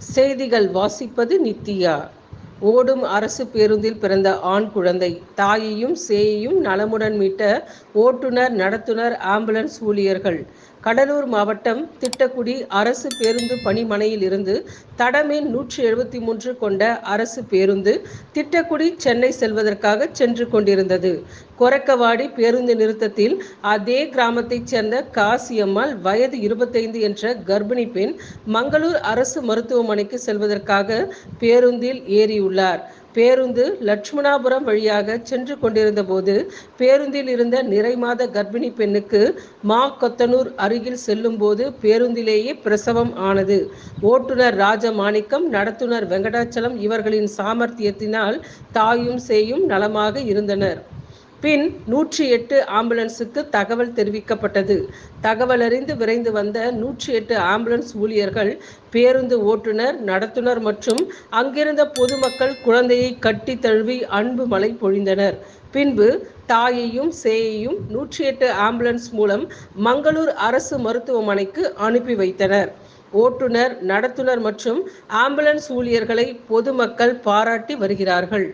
செய்திகள் வாசிப்பது நித்யா ஓடும் அரசு பேருந்தில் பிறந்த ஆண் குழந்தை. தாயையும் சேயையும் நலமுடன் மீட்ட ஓட்டுநர் நடத்துனர் ஆம்புலன்ஸ் ஊழியர்கள். கடலூர் மாவட்டம் திட்டக்குடி அரசு பேருந்து பணிமனையில் இருந்து தடமேன் நூற்றி எழுபத்தி மூன்று கொண்ட அரசு பேருந்து திட்டக்குடி சென்னை செல்வதற்காக சென்று கொண்டிருந்தது. கொரக்கவாடி பேருந்து நிறுத்தத்தில் அதே கிராமத்தைச் சேர்ந்த காசியம்மாள் வயது இருபத்தைந்து என்ற கர்ப்பிணி பெண் மங்களூர் அரசு மருத்துவமனைக்கு செல்வதற்காக பேருந்தில் ஏறியுள்ளார். பேருந்து லட்சுமணாபுரம் வழியாக சென்று கொண்டிருந்த போது பேருந்தில் இருந்த நிறைமாத கர்ப்பிணி பெண்ணுக்கு மா கொத்தனூர் அருகில் செல்லும்போது பேருந்திலேயே பிரசவம் ஆனது. ஓட்டுநர் ராஜமாணிக்கம் நடத்துனர் வெங்கடாச்சலம் இவர்களின் சாமர்த்தியத்தினால் தாயும் சேயும் நலமாக இருந்தனர். பின் நூற்றி எட்டு ஆம்புலன்ஸுக்கு தகவல் தெரிவிக்கப்பட்டது. தகவல் அறிந்து விரைந்து வந்த நூற்றி எட்டு ஆம்புலன்ஸ் ஊழியர்கள் பேருந்து ஓட்டுநர் நடத்துனர் மற்றும் அங்கிருந்த பொதுமக்கள் குழந்தையை கட்டி தழுவி அன்பு மழை பொழிந்தனர். பின்பு தாயையும் சேயையும் நூற்றி எட்டு ஆம்புலன்ஸ் மூலம் மங்களூர் அரசு மருத்துவமனைக்கு அனுப்பி வைத்தனர். ஓட்டுநர் நடத்துனர் மற்றும் ஆம்புலன்ஸ் ஊழியர்களை பொதுமக்கள் பாராட்டி வருகிறார்கள்.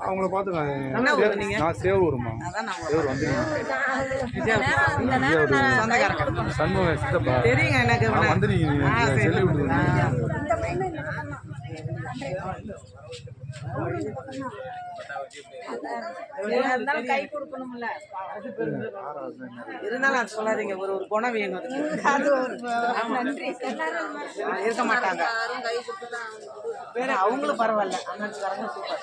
அவங்கள நீங்க? நான் சேவூருமா சேவூர் சித்தப்பா. தெரியுங்க எனக்கு. வந்துருக்கீங்க இருந்தாலும் அது சொல்லாதீங்க. ஒரு ஒரு குணம் வேணும். இருக்க மாட்டாங்க. வேற அவங்களும் பரவாயில்ல. அண்ணாச்சிக்காரங்க சூப்பர்.